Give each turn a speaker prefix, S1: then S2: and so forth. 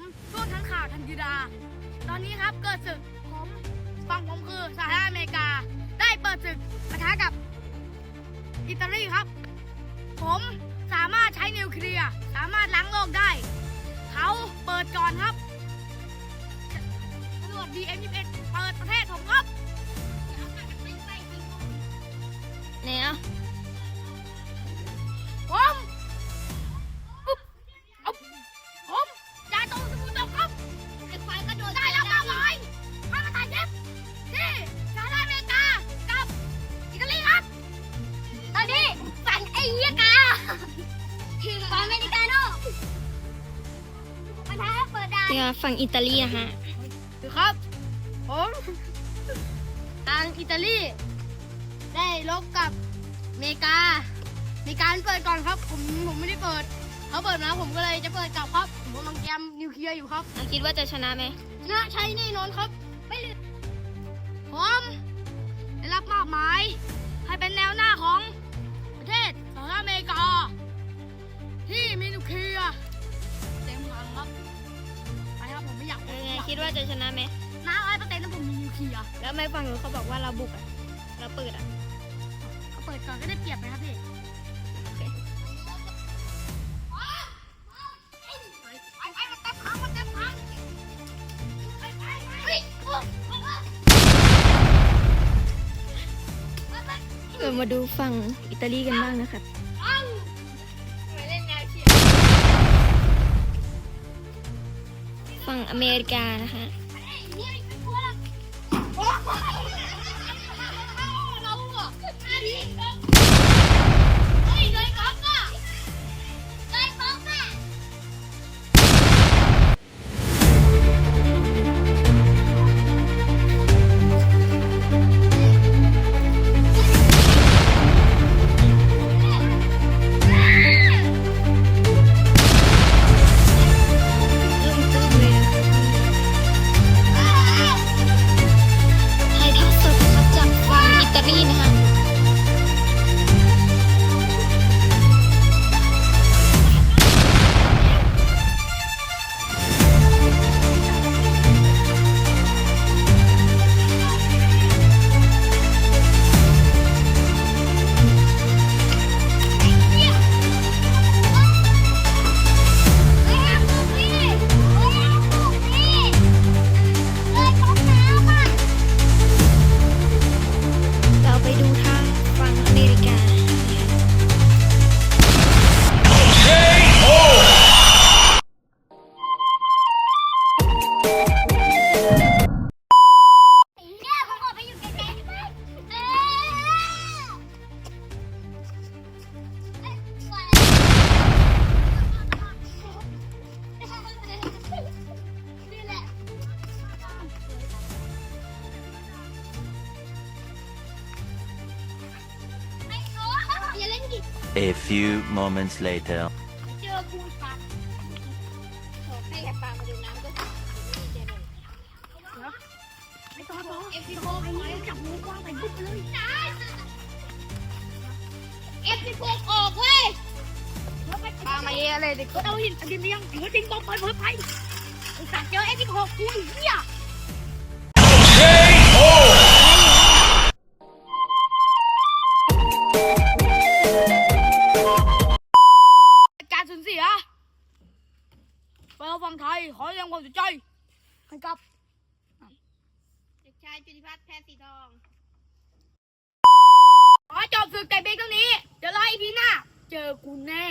S1: ผมช่วงทั้งข่าวทันยุดาตอนนี้ครับเกิดศึกผมฝั่งผมคือสหรัฐอเมริกา ได้เปิดศึกปะทะกับอิตาลีครับ ผมสามารถใช้นิวเคลียร์สามารถล้างโลกได้ เขาเปิดก่อนครับตำรวจ DM21 เปิดประเทศผมครับ
S2: เนี่ย
S1: อเมริกา
S2: โน่ปะทะเปิดด่านเนี่ยฝั่งอิตาลีนะฮะ
S1: ดูครับ ผมทางอิตาลี ได้ลบกับอเมริกา มีการเปิดก่อนครับ ผมผมไม่ได้เปิด เขาเปิดมาผมก็เลยจะเปิดกลับครับ ผมกำลังแกมนิวเคลียร์อยู่ครับ
S2: เราคิดว่าจะชนะไหม
S1: ชนะชัยแน่นอนครับ ไม่เหลือผมได้รับมอบหมายให้เป็น ไปครับผมไม่อยาก
S2: ยังไงคิดว่าจะชนะไหม
S1: น้าร้อยเปอร์เซ็นต์นะผมมีนิวเคลียร์
S2: แล้วไม่ฝั่งนู้นเขาบอกว่าเราบุกอะเราเปิดอะ
S1: เขาเปิดก่อนก็ได้เปรียบไหมครับพี่
S2: โอเค
S1: ไปไปมาตัดพังมาตัดพังไปไปไปเฮ้ยโอ้โอ้โอ้
S2: เรามาดูฝั่งอิตาลีกันบ้างนะครับ ฝั่งอเมริกานะคะ
S3: A few moments later.
S1: เจอกูชัด
S2: ให้กับปามาดูน้ำก็มีเจน
S1: ไม่ต้องร้องเอฟซีโฟไอ้เนี่ยจับมือกว้างไปปุ๊บเลยเอฟซีโฟออกเว้ยปามาเยอะเลยเด็กก็เอาหินดินเลี้ยงถือดินบอกไปเพิ่มไปไอ้สัตว์เจอเอฟซีโฟกูเหี้ย ขอแสดงความเสียใจให้กับ
S2: เด็กชายจุลิพัฒน์แพทย์สีทอง
S1: ขอจบศึกแต่เพียงเท่านี้ เดี๋ยวรออีพีหน้า เจอกูแน่